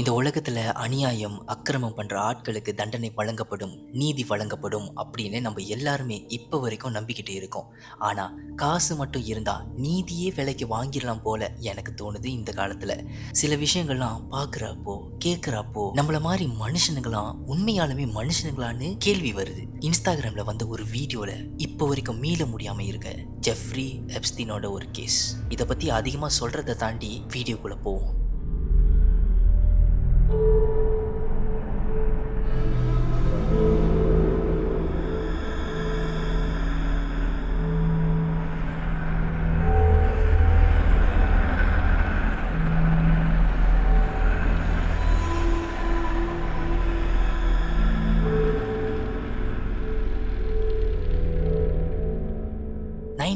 இந்த உலகத்தில் அநியாயம் அக்கிரமம் பண்ணுற ஆட்களுக்கு தண்டனை வழங்கப்படும் நீதி வழங்கப்படும் அப்படின்னு நம்ம எல்லாருமே இப்போ வரைக்கும் நம்பிக்கிட்டு இருக்கோம். ஆனால் காசு மட்டும் இருந்தால் நீதியே விலைக்கு வாங்கிடலாம் போல எனக்கு தோணுது இந்த காலத்தில். சில விஷயங்கள்லாம் பார்க்குறப்போ கேட்குறப்போ நம்மள மாதிரி மனுஷனுங்களாம் உண்மையாலுமே மனுஷனுங்களான்னு கேள்வி வருது. இன்ஸ்டாகிராமில் வந்த ஒரு வீடியோவில் இப்போ வரைக்கும் மீள முடியாமல் இருக்க ஜெஃப்ரி எப்ஸ்தீனோட ஒரு கேஸ் இதை பற்றி அதிகமாக சொல்கிறத தாண்டி வீடியோக்குள்ளே போவோம்.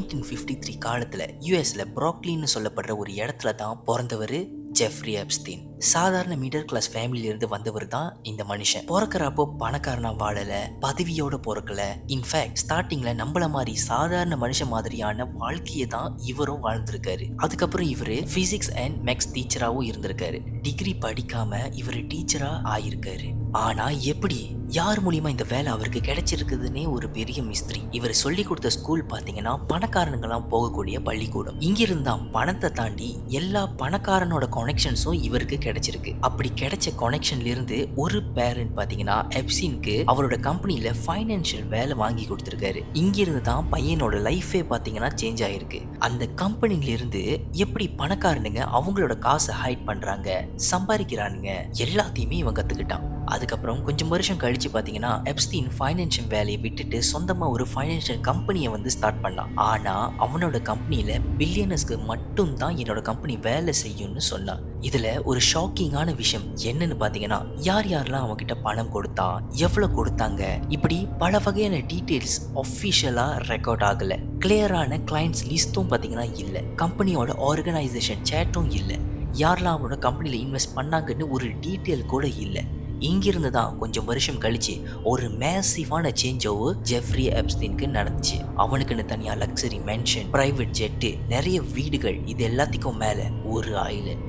நைன்டீன் ஃபிஃப்டி த்ரீ காலத்தில் யூஎஸில் ப்ராக்லின்னு சொல்லப்படுற ஒரு இடத்துல தான் பிறந்தவர் ஜெஃப்ரி அப்ஸ்தீன் சாதாரண மிடில் கிளாஸ் ஃபேமிலியிலிருந்து வந்தவர் தான் இந்த மனுஷன். பிறக்கிறப்போ பணக்காரனா வாழல பதவியோட பிறக்கல. இன்ஃபேக்ட் ஸ்டார்டிங்ல நம்மள மாதிரி சாதாரண மனுஷன் மாதிரியான வாழ்க்கையை தான் இவரும் வாழ்ந்திருக்காரு. அதுக்கப்புறம் இவரு பிசிக்ஸ் அண்ட் மேக்ஸ் டீச்சராகவும் இருந்திருக்காரு. டிகிரி படிக்காம இவர் டீச்சரா ஆயிருக்காரு. ஆனா எப்படி? யார் மூலியமா இந்த வேலை அவருக்கு கிடைச்சிருக்குதுன்னே ஒரு பெரிய மிஸ்திரி இவர் சொல்லி கொடுத்த ஸ்கூல் பாத்தீங்கன்னா பணக்காரனுங்கெல்லாம் போகக்கூடிய பள்ளிக்கூடம். இங்கிருந்து பணத்தை தாண்டி எல்லா பணக்காரனோட கனெக்ஷன்ஸும் இவருக்கு கிடைச்சிருக்கு. அப்படி கிடைச்ச கனெக்ஷன்ல இருந்து ஒரு பேரண்ட் பாத்தீங்கன்னா எப்சின்க்கு அவரோட கம்பெனில ஃபைனான்சியல் வேலை வாங்கி கொடுத்துருக்காரு. இங்கிருந்து தான் பையனோட லைஃபே பாத்தீங்கன்னா சேஞ்ச் ஆயிருக்கு. அந்த கம்பெனில இருந்து எப்படி பணக்காரனுங்க அவங்களோட காசை ஹைட் பண்றாங்க சம்பாதிக்கிறானுங்க எல்லாத்தையுமே இவன் கத்துக்கிட்டான். அதுக்கப்புறம் கொஞ்சம் வருஷம் கழிச்சு பார்த்தீங்கன்னா எப்ஸ்தீன் ஃபைனான்ஷியல் வேலையை விட்டுட்டு சொந்தமாக ஒரு ஃபைனான்ஷியல் கம்பெனியை வந்து ஸ்டார்ட் பண்ணான். ஆனால் அவனோட கம்பெனியில் பில்லியனர்ஸ்க்கு மட்டும் தான் என்னோட கம்பெனி வேலை செய்யும்னு சொன்னான். இதில் ஒரு ஷாக்கிங்கான விஷயம் என்னன்னு பார்த்தீங்கன்னா யார் யாரெல்லாம் அவன்கிட்ட பணம் கொடுத்தா எவ்வளோ கொடுத்தாங்க இப்படி பல வகையான டீட்டெயில்ஸ் ஒஃபிஷியலாக ரெக்கார்ட் ஆகலை. கிளியரான கிளைண்ட்ஸ் லிஸ்ட்டும் பார்த்தீங்கன்னா இல்லை. கம்பெனியோட ஆர்கனைசேஷன் சேட்டும் இல்லை. யாரெல்லாம் அவனோட கம்பெனியில் இன்வெஸ்ட் பண்ணாங்கன்னு ஒரு டீட்டெயில் கூட இல்லை. இங்கிருந்து தான் கொஞ்சம் வருஷம் கழிச்சு ஒரு மேசிவான சேஞ்ச் ஓவர் ஜெஃப்ரி எப்ஸ்தீனுக்கு நடந்துச்சு. அவனுக்குன்னு தனியாக லக்ஸரி மென்ஷன் பிரைவேட் ஜெட்டு நிறைய வீடுகள் இது எல்லாத்துக்கும் மேலே ஒரு ஐலண்ட்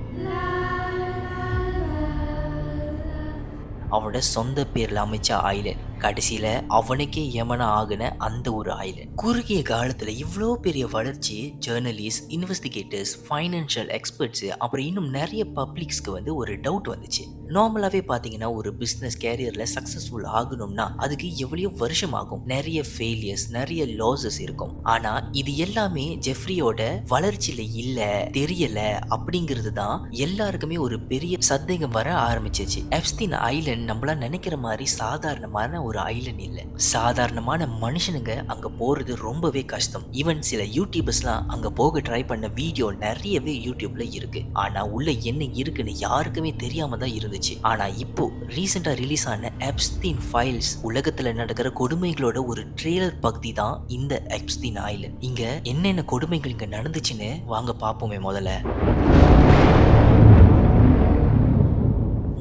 அவரோட சொந்த பேரில் அமைச்ச ஐலண்ட் கடைசியில் அவனுக்கே யமனா ஆகின அந்த ஒரு ஐலண்ட் குறுகிய காலத்தில் இவ்வளோ பெரிய வளர்ச்சி ஜேர்னலிஸ்ட் இன்வெஸ்டிகேட்டர்ஸ் ஃபைனான்ஷியல் எக்ஸ்பர்ட்ஸு அப்புறம் இன்னும் நிறைய பப்ளிக்ஸ்க்கு வந்து ஒரு டவுட் வந்துச்சு. நார்மலாகவே பார்த்தீங்கன்னா ஒரு பிஸ்னஸ் கேரியரில் சக்ஸஸ்ஃபுல் ஆகணும்னா அதுக்கு எவ்வளோ வருஷம் ஆகும். நிறைய ஃபெயிலியர்ஸ் நிறைய லாசஸ் இருக்கும். ஆனால் இது எல்லாமே ஜெஃப்ரியோட வளர்ச்சியில் இல்லை தெரியல அப்படிங்கிறது தான் எல்லாருக்குமே ஒரு பெரிய சந்தேகம் வர ஆரம்பிச்சிச்சு. எப்ஸ்தின் ஐலண்ட் நம்மளா நினைக்கிற மாதிரி சாதாரணமான ஒரு ஐலண்ட் இல்லை. சாதாரணமான மனுஷனுங்க அங்கே போகிறது ரொம்பவே கஷ்டம். ஈவன் சில யூடியூபர்ஸ்லாம் அங்கே போக ட்ரை பண்ண வீடியோ நிறையவே யூடியூப்ல இருக்கு. ஆனால் உள்ள என்ன இருக்குன்னு யாருக்குமே தெரியாம தான் இருந்துச்சு. ஆனால் இப்போ ரீசெண்டாக ரிலீஸ் ஆன எப்ஸ்தீன் ஃபைல்ஸ் உலகத்தில் நடக்கிற கொடுமைகளோட ஒரு ட்ரெய்லர் பகுதி தான் இந்த எப்ஸ்தீன் ஐலண்ட் இங்க என்னென்ன கொடுமைகள் இங்க நடந்துச்சுன்னு வாங்க பார்ப்போமே முதல்ல.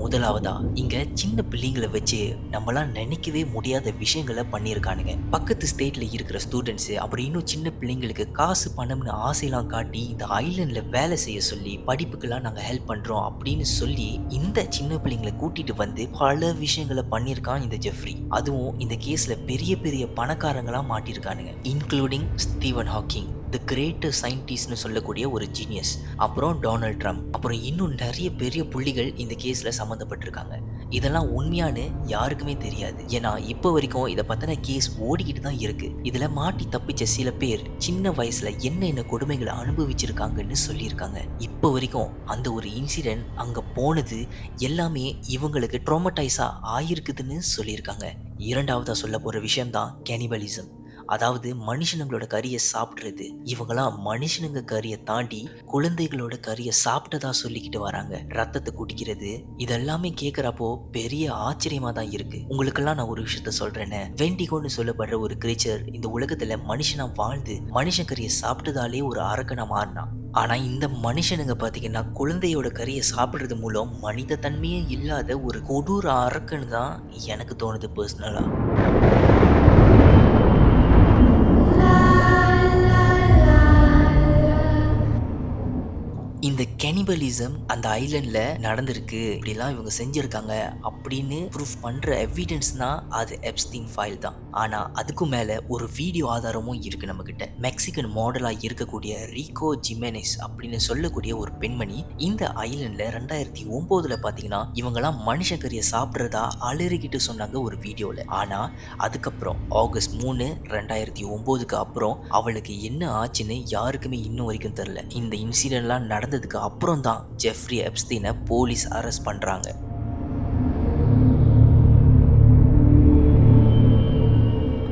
முதலாவதா இங்க சின்ன பிள்ளைங்களை வச்சு நம்மளாம் நினைக்கவே முடியாத விஷயங்களை பண்ணியிருக்கானுங்க. பக்கத்து ஸ்டேட்ல இருக்கிற ஸ்டூடெண்ட்ஸ் அப்புறம் இன்னும் சின்ன பிள்ளைங்களுக்கு காசு பணம்னு ஆசையெல்லாம் காட்டி இந்த ஐலண்ட்ல வேலை செய்ய சொல்லி படிப்புக்கெல்லாம் நாங்க ஹெல்ப் பண்றோம் அப்படின்னு சொல்லி இந்த சின்ன பிள்ளைங்களை கூட்டிட்டு வந்து பல விஷயங்களை பண்ணியிருக்கான் இந்த ஜெஃப்ரி. அதுவும் இந்த கேஸ்ல பெரிய பெரிய பணக்காரங்களா மாட்டியிருக்கானுங்க including Stephen Hawking the greater சயின்டிஸ்ட்னு சொல்லக்கூடிய ஒரு ஜீனியஸ் அப்புறம் டொனால்ட் ட்ரம்ப் அப்புறம் இன்னும் நிறைய பெரிய புள்ளிகள் இந்த கேஸில் சம்மந்தப்பட்டிருக்காங்க. இதெல்லாம் உண்மையானு யாருக்குமே தெரியாது. ஏன்னா இப்போ வரைக்கும் இதை பற்றின கேஸ் ஓடிக்கிட்டு தான் இருக்குது இதில் மாட்டி தப்பிச்ச சில பேர் சின்ன வயசில் என்ன என்ன கொடுமைகளை அனுபவிச்சிருக்காங்கன்னு சொல்லியிருக்காங்க. இப்போ வரைக்கும் அந்த ஒரு இன்சிடென்ட் அங்கே போனது எல்லாமே இவங்களுக்கு ட்ரோமடைஸாக ஆயிருக்குதுன்னு சொல்லியிருக்காங்க. இரண்டாவதாக சொல்ல போகிற விஷயம்தான் கேனிபலிசம் அதாவது மனுஷனுங்களோட கறியை சாப்பிட்றது. இவங்களாம் மனுஷனுங்க கறியை தாண்டி குழந்தைகளோட கறியை சாப்பிட்டதா சொல்லிக்கிட்டு வராங்க. ரத்தத்தை குடிக்கிறது. இதெல்லாமே கேட்குறப்போ பெரிய ஆச்சரியமா தான் இருக்கு. உங்களுக்கெல்லாம் நான் ஒரு விஷயத்த சொல்றேன்னு வெண்டிகோன்னு சொல்லப்படுற ஒரு கிரீச்சர் இந்த உலகத்துல மனுஷனா வாழ்ந்து மனுஷன் கறியை சாப்பிட்டதாலே ஒரு அரக்கனா மாறினான் ஆனால் இந்த மனுஷனுங்க பார்த்தீங்கன்னா குழந்தையோட கறியை சாப்பிட்றது மூலம் மனித தன்மையே இல்லாத ஒரு கொடூர அரக்கன்னு தான் எனக்கு தோணுது பர்சனலாக கெனிபலிசம் அந்த ஐலண்ட்ல நடந்திருக்கு. இப்படிலாம் இவங்க செஞ்சிருக்காங்க அப்படின்னு ப்ரூஃப் பண்ற எவிடன்ஸ்னா அது எப்ஸ்தீன் ஃபைல் தான். ஆனா அதுக்கும் மேல ஒரு வீடியோ ஆதாரமும் இருக்கு நம்ம கிட்ட மெக்சிகன் மாடலா இருக்கக்கூடிய ரீகோ ஜிமெனிஸ் அப்படின்னு சொல்லக்கூடிய ஒரு பெண்மணி இந்த ஐலண்ட்ல ரெண்டாயிரத்தி ஒன்பதுல பாத்தீங்கன்னா இவங்கெல்லாம் மனுஷக்கறியை சாப்பிட்றதா அலறிக்கிட்டு சொன்னாங்க ஒரு வீடியோல ஆனா அதுக்கப்புறம் ஆகஸ்ட் மூணு ரெண்டாயிரத்தி ஒம்போதுக்கு அப்புறம் அவளுக்கு என்ன ஆச்சுன்னு யாருக்குமே இன்னும் வரைக்கும் தெரில இந்த இன்சிடென்ட்லாம் நடந்ததுக்கு அப்புறம் தான் ஜெஃப்ரி எப்ஸ்தீனை போலீஸ் அரெஸ்ட் பண்ணுறாங்க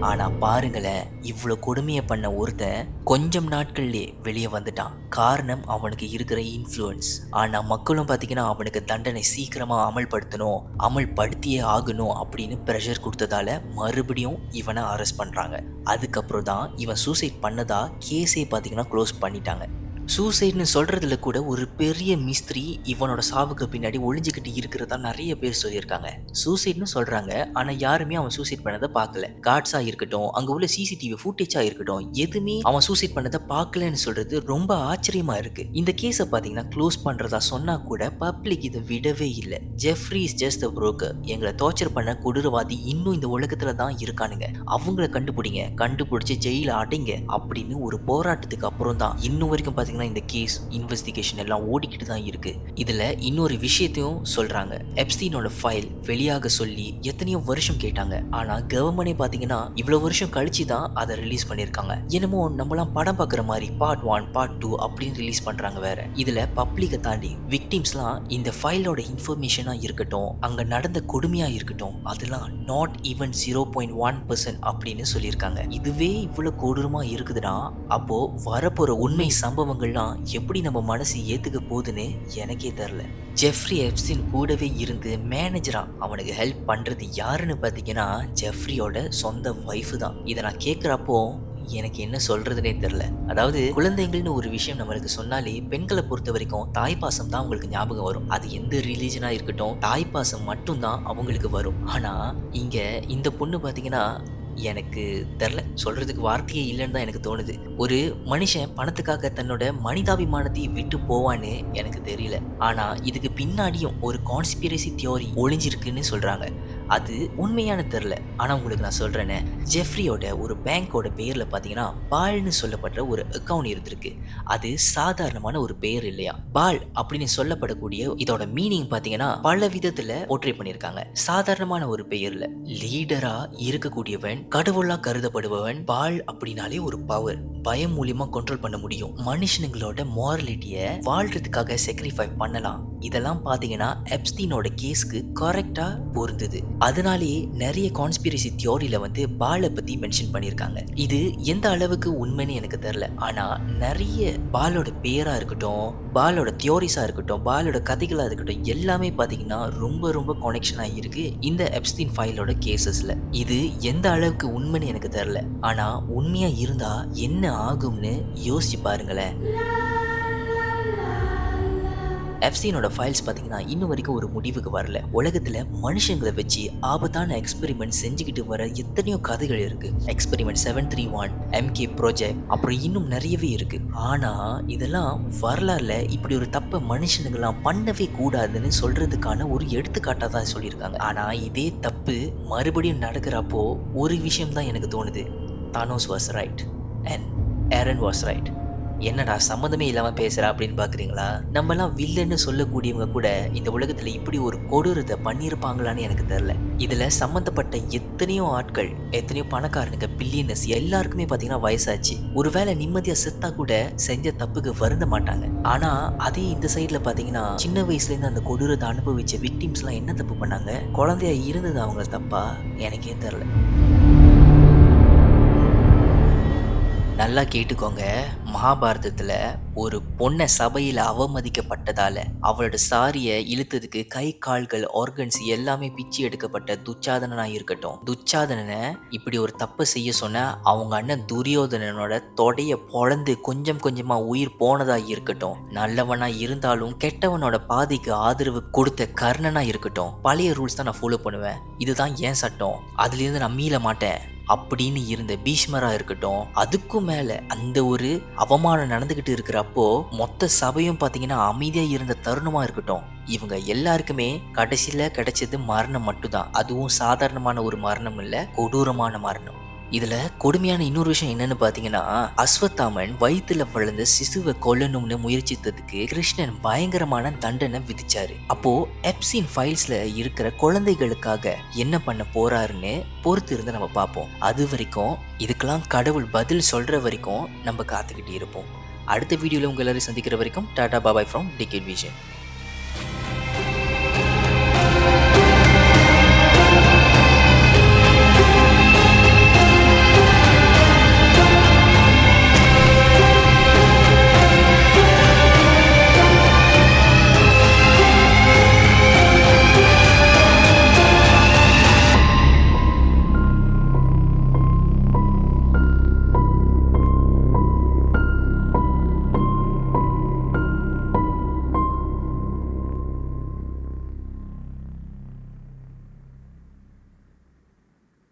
ஆனால் பாருங்களேன் இவ்வளோ கொடுமையை பண்ண ஒருத்தன் கொஞ்சம் நாட்கள்லேயே வெளியே வந்துட்டான். காரணம் அவனுக்கு இருக்கிற இன்ஃப்ளூயன்ஸ் ஆனால் மக்களும் பார்த்தீங்கன்னா அவனுக்கு தண்டனை சீக்கிரமாக அமல்படுத்தணும் அமல்படுத்தியே ஆகணும் அப்படின்னு ப்ரெஷர் கொடுத்ததால மறுபடியும் இவனை அரெஸ்ட் பண்ணுறாங்க அதுக்கப்புறம் தான் இவன் சூசைட் பண்ணதா கேஸே பார்த்தீங்கன்னா க்ளோஸ் பண்ணிட்டாங்க. சூசைட்னு சொல்கிறதுல கூட ஒரு பெரிய மிஸ்திரி இவனோட சாவுக்கு பின்னாடி ஒளிஞ்சுக்கிட்டு இருக்கிறதா நிறைய பேர் சொல்லியிருக்காங்க. சூசைட்னு சொல்கிறாங்க ஆனால் யாருமே அவன் சூசைட் பண்ணதை பார்க்கல. கார்ட்ஸாக இருக்கட்டும் அங்கே உள்ள சிசிடிவி ஃபுட்டேஜாக இருக்கட்டும் எதுவுமே அவன் சூசைட் பண்ணதை பார்க்கலன்னு சொல்கிறது ரொம்ப ஆச்சரியமாக இருக்குது இந்த கேஸை பார்த்தீங்கன்னா க்ளோஸ் பண்ணுறதா சொன்னால் கூட பப்ளிக் இதை விடவே இல்லை. Jeffrey is just the broker எங்களை டார்ச்சர் பண்ண கொடூரவாதி இன்னும் இந்த உலகத்தில் தான் இருக்கானுங்க. அவங்கள கண்டுபிடிங்க. கண்டுபிடிச்சி ஜெயிலில் அடைங்க அப்படின்னு ஒரு போராட்டத்துக்கு அப்புறம் தான் இன்னும் வரைக்கும் பார்த்தீங்கன்னா இந்த கேஸ் இன்வெஸ்டிகேஷன் எல்லாம் ஓடிக்கிட்டு தான் இருக்கு. இதுல இன்னொரு விஷயத்தையும் சொல்றாங்க. எப்ஸ்டீனோட ஃபைல் வெளியாக சொல்லி எத்தனையோ வருஷம் கேட்டாங்க. ஆனால் கவர்மெண்டே பாத்தீங்கன்னா இவ்வளவு வருஷம் கழிச்சு தான் அதை ரிலீஸ் பண்ணிருக்காங்க என்னமோ நம்மலாம் படம் பார்க்குற மாதிரி பார்ட் ஒன் பார்ட் டூ அப்படின்னு ரிலீஸ் பண்ணுறாங்க வேற. இதுல பப்ளிக்கை தாண்டி விக்டிம்ஸ்லாம் இந்த ஃபைலோட இன்ஃபர்மேஷனாக இருக்கட்டும் அங்க நடந்த கொடுமையா இருக்கட்டும் அதெல்லாம் not even zero point one percent அப்படின்னு சொல்லியிருக்காங்க. இதுவே இவ்வளவு கொடூரமா இருக்குதுன்னா அப்போ வரப்போற உண்மை சம்பவங்கள் சம்பவங்கள்லாம் எப்படி நம்ம மனசு ஏத்துக்க போகுதுன்னு எனக்கே தெரில ஜெஃப்ரி எப்சின் கூடவே இருந்து மேனேஜரா அவனுக்கு ஹெல்ப் பண்றது யாருன்னு பார்த்தீங்கன்னா ஜெஃப்ரியோட சொந்த ஒய்ஃபு தான். இதை நான் கேட்குறப்போ எனக்கு என்ன சொல்றதுனே தெரில அதாவது குழந்தைங்கள்னு ஒரு விஷயம் நம்மளுக்கு சொன்னாலே பெண்களை பொறுத்த வரைக்கும் தாய்ப்பாசம் தான் அவங்களுக்கு ஞாபகம் வரும். அது எந்த ரிலீஜனா இருக்கட்டும் தாய்ப்பாசம் மட்டும்தான் அவங்களுக்கு வரும். ஆனா இங்க இந்த பொண்ணு பாத்தீங்கன்னா எனக்கு தெரில. சொல்கிறதுக்கு வார்த்தையே இல்லைன்னு தான் எனக்கு தோணுது. ஒரு மனுஷன் பணத்துக்காக தன்னோட மனிதாபிமானத்தை விட்டு போவான்னு எனக்கு தெரியல. ஆனால் இதுக்கு பின்னாடியும் ஒரு கான்ஸ்பிரசி தியோரி ஒளிஞ்சிருக்குன்னு சொல்கிறாங்க அது உண்மையான தெரில ஆனால் உங்களுக்கு நான் சொல்றேனே ஜெஃப்ரியோட ஒரு பேங்க்கோட பேரில் பார்த்தீங்கன்னா பால்னு சொல்லப்படுற ஒரு அக்கவுண்ட் இருந்திருக்கு. அது சாதாரணமான ஒரு பெயர் இல்லையா? பால் அப்படின்னு சொல்லப்படக்கூடிய இதோட மீனிங் பார்த்தீங்கன்னா பல விதத்தில் போர்ட்ரே பண்ணியிருக்காங்க. சாதாரணமான ஒரு பெயரில் லீடரா இருக்கக்கூடியவன் கடவுளாக கருதப்படுபவன் பால் அப்படின்னாலே ஒரு பவர் பயம் மூலியமாக கண்ட்ரோல் பண்ண முடியும். மனுஷனுங்களோட மாரலிட்டியை வாழ்றதுக்காக செக்ரிஃபை பண்ணலாம். இதெல்லாம் பார்த்தீங்கன்னா எப்ஸ்தீனோட கேஸ்க்கு கரெக்டாக பொருந்தது. அதனாலேயே நிறைய கான்ஸ்பிரசி தியோரியில் வந்து பாலை பற்றி மென்ஷன் பண்ணியிருக்காங்க. இது எந்த அளவுக்கு உண்மைன்னு எனக்கு தெரில ஆனால் நிறைய பாலோட பேராக இருக்கட்டும் பாலோட தியோரிஸாக இருக்கட்டும் பாலோட கதைகளாக இருக்கட்டும் எல்லாமே பார்த்தீங்கன்னா ரொம்ப ரொம்ப கனெக்ஷனா இருக்குது இந்த எப்ஸ்தீன் ஃபைலோட கேசஸில் இது எந்த அளவுக்கு உண்மைன்னு எனக்கு தெரில ஆனால் உண்மையாக இருந்தால் என்ன ஆகும்னு யோசிச்சு பாருங்களேன். எஃப்சியனோட ஃபைல்ஸ் பார்த்தீங்கன்னா இன்னும் வரைக்கும் ஒரு முடிவுக்கு வரல. உலகத்தில் மனுஷங்களை வச்சு ஆபத்தான எக்ஸ்பெரிமெண்ட் செஞ்சுக்கிட்டு வர எத்தனையோ கதைகள் இருக்கு. Experiment seven three one MK project அப்புறம் இன்னும் நிறையவே இருக்கு. ஆனால் இதெல்லாம் வரலாறுல இப்படி ஒரு தப்பை மனுஷனுங்கெல்லாம் பண்ணவே கூடாதுன்னு சொல்றதுக்கான ஒரு எடுத்துக்காட்டாக தான் சொல்லியிருக்காங்க. ஆனால் இதே தப்பு மறுபடியும் நடக்கிறப்போ ஒரு விஷயம் தான் எனக்கு தோணுது. Thanos was right and Eren was right என்னடா சம்மந்தமே இல்லாமல் பேசுகிற அப்படின்னு பார்க்குறீங்களா நம்மலாம் வில்லன்னு சொல்லக்கூடியவங்க கூட இந்த உலகத்தில் இப்படி ஒரு கொடூரத்தை பண்ணியிருப்பாங்களான்னு எனக்கு தெரில இதில் சம்மந்தப்பட்ட எத்தனையோ ஆட்கள் எத்தனையோ பணக்காரனுங்க பில்லியனஸ் எல்லாருக்குமே பார்த்தீங்கன்னா வயசாச்சு. ஒருவேளை நிம்மதியாக செத்தா கூட செஞ்ச தப்புக்கு வருந்த மாட்டாங்க. ஆனால் அதே இந்த சைடில் பார்த்தீங்கன்னா சின்ன வயசுலேருந்து அந்த கொடூரத்தை அனுபவிச்ச விக்டிம்ஸ்லாம் என்ன தப்பு பண்ணாங்க? குழந்தையா இருந்தது அவங்க தப்பா? எனக்கே தெரில நல்லா கேட்டுக்கோங்க. மகாபாரதத்தில் ஒரு பொண்ணை சபையில் அவமதிக்கப்பட்டதால் அவளோட சாரியை இழுத்ததுக்கு கை கால்கள் ஆர்கன்ஸ் எல்லாமே பிச்சு எடுக்கப்பட்ட துச்சாதனனாக இருக்கட்டும். துச்சாதனனை இப்படி ஒரு தப்பை செய்ய சொன்ன அவங்க அண்ணன் துரியோதனனோட தொடைய பொழந்து கொஞ்சம் கொஞ்சமாக உயிர் போனதாக இருக்கட்டும். நல்லவனாக இருந்தாலும் கெட்டவனோட பாதைக்கு ஆதரவு கொடுத்த கர்ணனாக இருக்கட்டும். பழைய ரூல்ஸ் தான் நான் ஃபாலோ பண்ணுவேன். இதுதான் ஏன் சட்டம். அதுலேருந்து நான் மீள மாட்டேன். அப்படின்னு இருந்த பீஷ்மரா இருக்கட்டும் அதுக்கும் மேல அந்த ஒரு அவமானம் நடந்துகிட்டு இருக்கிறப்போ மொத்த சபையும் பாத்தீங்கன்னா அமைதியா இருந்த தருணமா இருக்கட்டும். இவங்க எல்லாருக்குமே கடைசியில கிடைச்சது மரணம் மட்டும்தான். அதுவும் சாதாரணமான ஒரு மரணம் இல்ல கொடூரமான மரணம். இதுல கொடுமையான இன்னொரு விஷயம் என்னன்னு பாத்தீங்கன்னா அஸ்வத்தாமன் வயிற்றுல வளர்ந்த சிசுவை கொல்லணும்னு முயற்சித்ததுக்கு கிருஷ்ணன் பயங்கரமான தண்டனை விதிச்சாரு. அப்போ எப்சின் ஃபைல்ஸ்ல இருக்கிற குழந்தைகளுக்காக என்ன பண்ண போறாருன்னு பொறுத்து இருந்து நம்ம பார்ப்போம் அது வரைக்கும் இதுக்கெல்லாம் கடவுள் பதில் சொல்ற வரைக்கும் நம்ம காத்துக்கிட்டு இருப்போம். அடுத்த வீடியோல உங்க எல்லாரையும் சந்திக்கிற வரைக்கும் tata bye bye from ticket vision